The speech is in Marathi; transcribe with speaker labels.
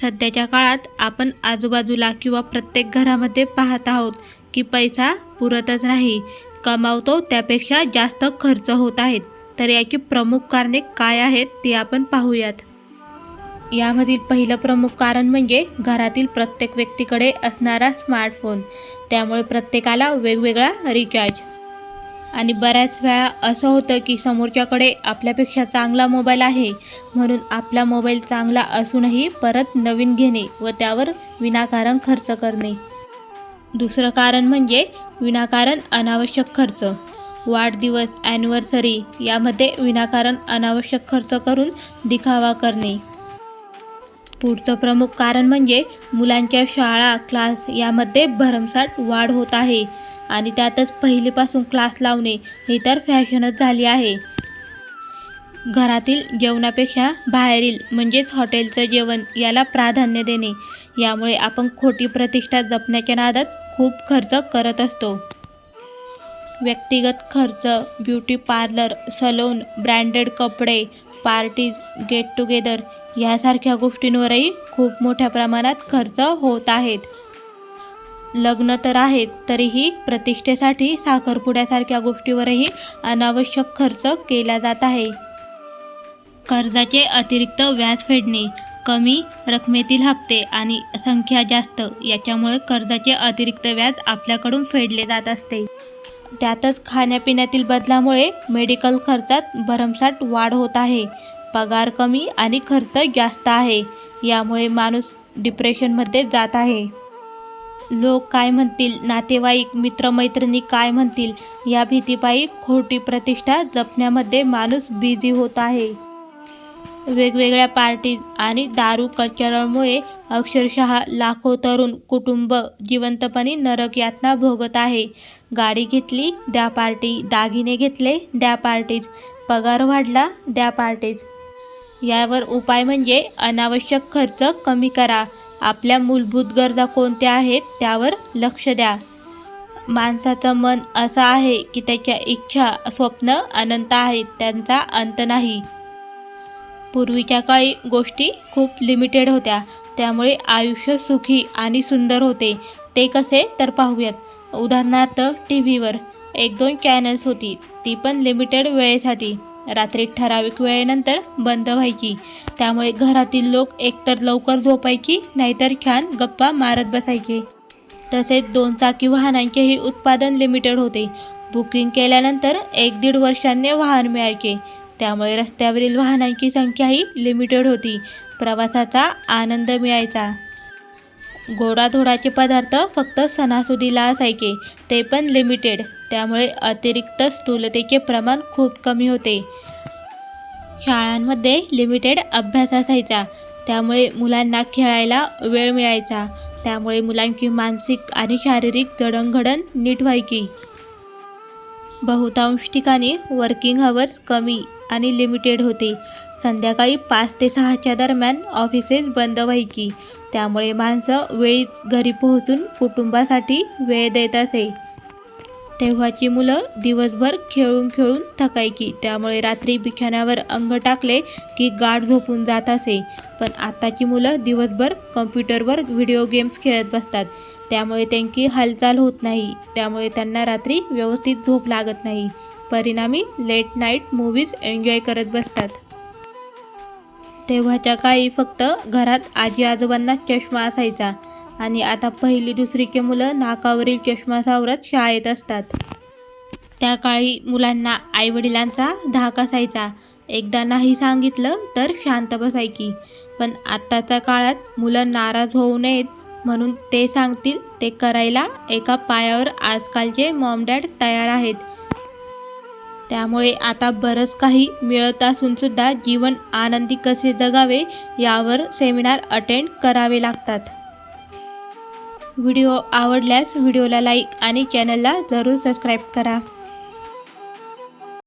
Speaker 1: सध्याच्या काळात आपण आजूबाजूला किंवा प्रत्येक घरामध्ये पाहत आहोत की पैसा पुरतच नाही. कमावतो त्यापेक्षा जास्त खर्च होत आहेत. तर याची प्रमुख कारणे काय आहेत ते आपण पाहूयात. यामधील पहिलं प्रमुख कारण म्हणजे घरातील प्रत्येक व्यक्तीकडे असणारा स्मार्टफोन त्यामुळे प्रत्येकाला वेगवेगळा रिचार्ज आणि बऱ्याच वेळा असं होतं की समोरच्याकडे आपल्यापेक्षा चांगला मोबाईल आहे म्हणून आपला मोबाईल चांगला असूनही परत नवीन घेणे व त्यावर विनाकारण खर्च करणे. दुसरं कारण म्हणजे विनाकारण अनावश्यक खर्च. वाढदिवस ॲनिव्हर्सरी यामध्ये विनाकारण अनावश्यक खर्च करून दिखावा करणे. पुढचं प्रमुख कारण म्हणजे मुलांच्या शाळा क्लास यामध्ये भरमसाठ वाढ होत आहे. आणि त्यातच पहिलीपासून क्लास लावणे ही तर फॅशनच झाली आहे. घरातील जेवणापेक्षा बाहेरील म्हणजेच हॉटेलचं जेवण याला प्राधान्य देणे. यामुळे आपण खोटी प्रतिष्ठा जपण्याच्या नादात खूप खर्च करत असतो. व्यक्तिगत खर्च ब्युटी पार्लर सलोन ब्रँडेड कपडे पार्टीज गेट टुगेदर यासारख्या गोष्टींवरही खूप मोठ्या प्रमाणात खर्च होत आहेत. लग्न तर आहेत तरीही प्रतिष्ठेसाठी साखरपुड्यासारख्या गोष्टीवरही अनावश्यक खर्च केला जात आहे. कर्जाचे अतिरिक्त व्याज फेडणे कमी रकमेतील हप्ते आणि संख्या जास्त याच्यामुळे कर्जाचे अतिरिक्त व्याज आपल्याकडून फेडले जात असते. त्यातच खाण्यापिण्यातील बदलामुळे मेडिकल खर्चात भरमसाठ वाढ होत आहे. पगार कमी आणि खर्च जास्त आहे. यामुळे माणूस डिप्रेशनमध्ये जात आहे. लोक काय म्हणतील? नातेवाईक मित्रमैत्रिणी काय म्हणतील? या भीतीपायी खोटी प्रतिष्ठा जपण्यामध्ये माणूस बिझी होत आहे. वेगवेगळ्या पार्टी आणि दारू कचरामुळे अक्षरशः लाखो तरुण कुटुंब जिवंतपणे नरक यातना भोगत आहे. गाडी घेतली द्या पार्टी दागिने घेतले द्या पार्टीज पगार वाढला द्या पार्टीज यावर उपाय म्हणजे अनावश्यक खर्च कमी करा. आपल्या मूलभूत गरजा कोणत्या आहेत त्यावर लक्ष द्या. माणसाचं मन असं आहे की त्याच्या इच्छा स्वप्न अनंत आहेत त्यांचा अंत नाही. पूर्वीच्या काळी गोष्टी खूप लिमिटेड होत्या. त्यामुळे आयुष्य सुखी आणि सुंदर होते. ते कसे? तर पाहूयात. उदाहरणार्थ टी व्हीवर एक दोन चॅनल्स होती. ती पण लिमिटेड वेळेसाठी. रात्री ठराविक वेळेनंतर बंद व्हायची. त्यामुळे घरातील लोक एकतर लवकर झोपायची नाहीतर छान गप्पा मारत बसायचे. तसेच दोन चाकी वाहनांचेही उत्पादन लिमिटेड होते. बुकिंग केल्यानंतर एक दीड वर्षांनी वाहन मिळायचे. त्यामुळे रस्त्यावरील वाहनांची संख्याही लिमिटेड होती. प्रवासाचा आनंद मिळायचा. गोडाधोडाचे पदार्थ फक्त सणासुदीला असायचे ते पण लिमिटेड त्यामुळे अतिरिक्त स्थूलतेचे प्रमाण खूप कमी होते. शाळांमध्ये लिमिटेड अभ्यास असायचा. त्यामुळे मुलांना खेळायला वेळ मिळायचा. त्यामुळे मुलांची मानसिक आणि शारीरिक जडणघडण नीट व्हायची. बहुतांश ठिकाणी वर्किंग हवर्स कमी आणि लिमिटेड होते. संध्याकाळी पाच ते सहाच्या दरम्यान ऑफिसेस बंद व्हायची. त्यामुळे माणसं वेळीच घरी पोहोचून कुटुंबासाठी वेळ देत असे. तेव्हाची मुलं दिवसभर खेळून खेळून थकायची. त्यामुळे रात्री बिछाण्यावर अंग टाकले की गाढ झोपून जात असे. पण आत्ताची मुलं दिवसभर कम्प्युटरवर व्हिडिओ गेम्स खेळत बसतात. त्यामुळे त्यांची हालचाल होत नाही. त्यामुळे त्यांना रात्री व्यवस्थित झोप लागत नाही. परिणामी लेट नाईट मूव्हीज एन्जॉय करत बसतात. तेव्हाच्या काळी फक्त घरात आजी आजोबांना चष्मा असायचा. आणि आता पहिली दुसरीचे मुलं नाकावरील चष्मा सावरत शाळेत असतात. त्या काळी मुलांना आईवडिलांचा धाक असायचा. एकदा नाही सांगितलं तर शांत बसायची. पण आत्ताच्या काळात मुलं नाराज होऊ नयेत म्हणून ते सांगतील ते करायला एका पायावर आजकालचे मॉम डॅड तयार आहेत. त्यामुळे आता बरंच काही मिळत असूनसुद्धा जीवन आनंदी कसे जगावे यावर सेमिनार अटेंड करावे लागतात. व्हिडिओ आवडल्यास व्हिडिओला लाईक आणि चॅनलला जरूर सबस्क्राईब करा.